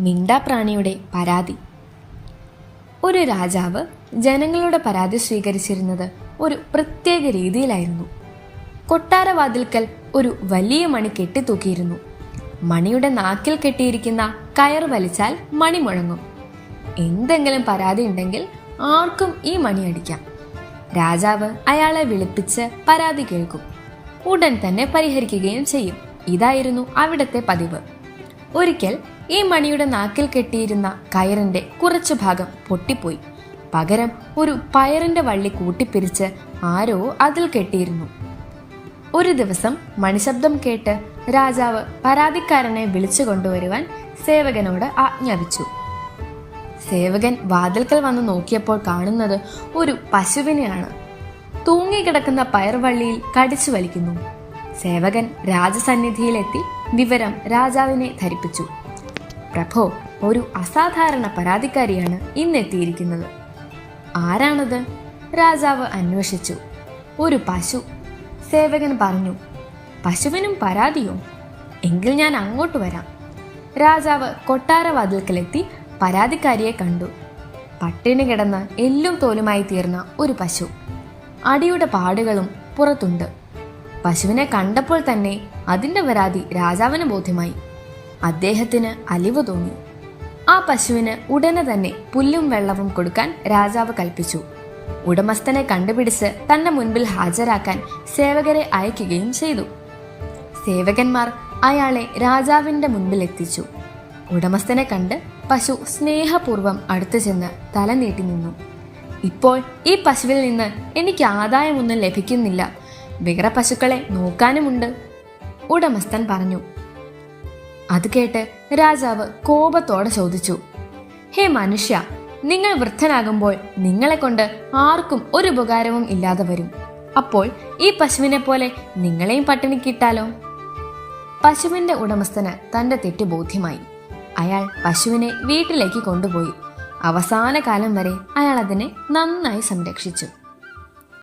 മിണ്ടാപ്രാണിയുടെ പരാതി. ഒരു രാജാവ് ജനങ്ങളുടെ പരാതി സ്വീകരിച്ചിരുന്നത് ഒരു പ്രത്യേക രീതിയിലായിരുന്നു. കൊട്ടാരവാതിൽക്കൽ ഒരു വലിയ മണി കെട്ടിത്തൂക്കിയിരുന്നു. മണിയുടെ നാക്കിൽ കെട്ടിയിരിക്കുന്ന കയർ വലിച്ചാൽ മണി മുഴങ്ങും. എന്തെങ്കിലും പരാതി ഉണ്ടെങ്കിൽ ആർക്കും ഈ മണി അടിക്കാം. രാജാവ് അയാളെ വിളിപ്പിച്ച് പരാതി കേൾക്കും. ഉടൻ തന്നെ പരിഹരിക്കുകയും ചെയ്യും. ഇതായിരുന്നു അവിടത്തെ പതിവ്. ഒരിക്കൽ ഈ മണിയുടെ നാക്കിൽ കെട്ടിയിരുന്ന കയറിന്റെ കുറച്ചു ഭാഗം പൊട്ടിപ്പോയി. പകരം ഒരു പയറിന്റെ വള്ളി കൂട്ടിപ്പിരിച്ച് ആരോ അതിൽ കെട്ടിയിരുന്നു. ഒരു ദിവസം മണിശബ്ദം കേട്ട് രാജാവ് പരാതിക്കാരനെ വിളിച്ചു കൊണ്ടുവരുവാൻ സേവകനോട് ആജ്ഞാപിച്ചു. സേവകൻ വാതിൽക്കൽ വന്ന് നോക്കിയപ്പോൾ കാണുന്നത് ഒരു പശുവിനെയാണ്. തൂങ്ങിക്കിടക്കുന്ന പയർവള്ളിയിൽ കടിച്ചു വലിക്കുന്നു. സേവകൻ രാജസന്നിധിയിലെത്തി വിവരം രാജാവിനെ ധരിപ്പിച്ചു. പ്രഭോ ഒരു അസാധാരണ പരാതിക്കാരിയാണ് ഇന്നെത്തിയിരിക്കുന്നത്. ആരാണത്? രാജാവ് അന്വേഷിച്ചു. ഒരു പശു. സേവകൻ പറഞ്ഞു പശുവിനും പരാതിയോ. എങ്കിൽ ഞാൻ അങ്ങോട്ട് വരാം. രാജാവ് കൊട്ടാരവാതിൽക്കലെത്തി പരാതിക്കാരിയെ കണ്ടു. പട്ടിണി കിടന്ന് എല്ലും തോലുമായി തീർന്ന ഒരു പശു. അടിയുടെ പാടുകളും പുറത്തുണ്ട്. പശുവിനെ കണ്ടപ്പോൾ തന്നെ അതിന്റെ പരാതി രാജാവിന് ബോധ്യമായി. അദ്ദേഹത്തിന് അലിവ് തോന്നി ആ പശുവിന് ഉടനെ തന്നെ പുല്ലും വെള്ളവും കൊടുക്കാൻ രാജാവ് കൽപ്പിച്ചു. ഉടമസ്ഥനെ കണ്ടുപിടിച്ച് തന്റെ മുൻപിൽ ഹാജരാക്കാൻ സേവകരെ അയക്കുകയും ചെയ്തു. സേവകന്മാർ അയാളെ രാജാവിന്റെ മുൻപിൽ എത്തിച്ചു. ഉടമസ്ഥനെ കണ്ട് പശു സ്നേഹപൂർവം അടുത്തു ചെന്ന് തല നീട്ടി നിന്നു. ഇപ്പോൾ ഈ പശുവിൽ നിന്ന് എനിക്ക് ആദായമൊന്നും ലഭിക്കുന്നില്ല. വേറെ പശുക്കളെ നോക്കാനുമുണ്ട്. ഉടമസ്ഥൻ പറഞ്ഞു അത് കേട്ട് രാജാവ് കോപത്തോടെ ചോദിച്ചു ഹേ മനുഷ്യ നിങ്ങൾ വൃദ്ധനാകുമ്പോൾ നിങ്ങളെ കൊണ്ട് ആർക്കും ഒരു ഉപകാരവും ഇല്ലാതെ വരും. അപ്പോൾ ഈ പശുവിനെ പോലെ നിങ്ങളെയും പട്ടിണിക്കിട്ടാലോ പശുവിന്റെ ഉടമസ്ഥന് തന്റെ തെറ്റ് ബോധ്യമായി. അയാൾ പശുവിനെ വീട്ടിലേക്ക് കൊണ്ടുപോയി. അവസാന കാലം വരെ അയാൾ അതിനെ നന്നായി സംരക്ഷിച്ചു.